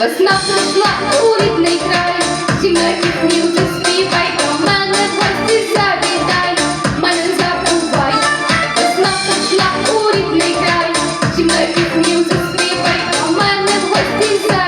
Весна прийшла у рідний край, мною пісню заспівай, до мене в гості завітай, мене забувай. Весна прийшла у рідний край, мною пісню заспівай, до мене в гості завітай.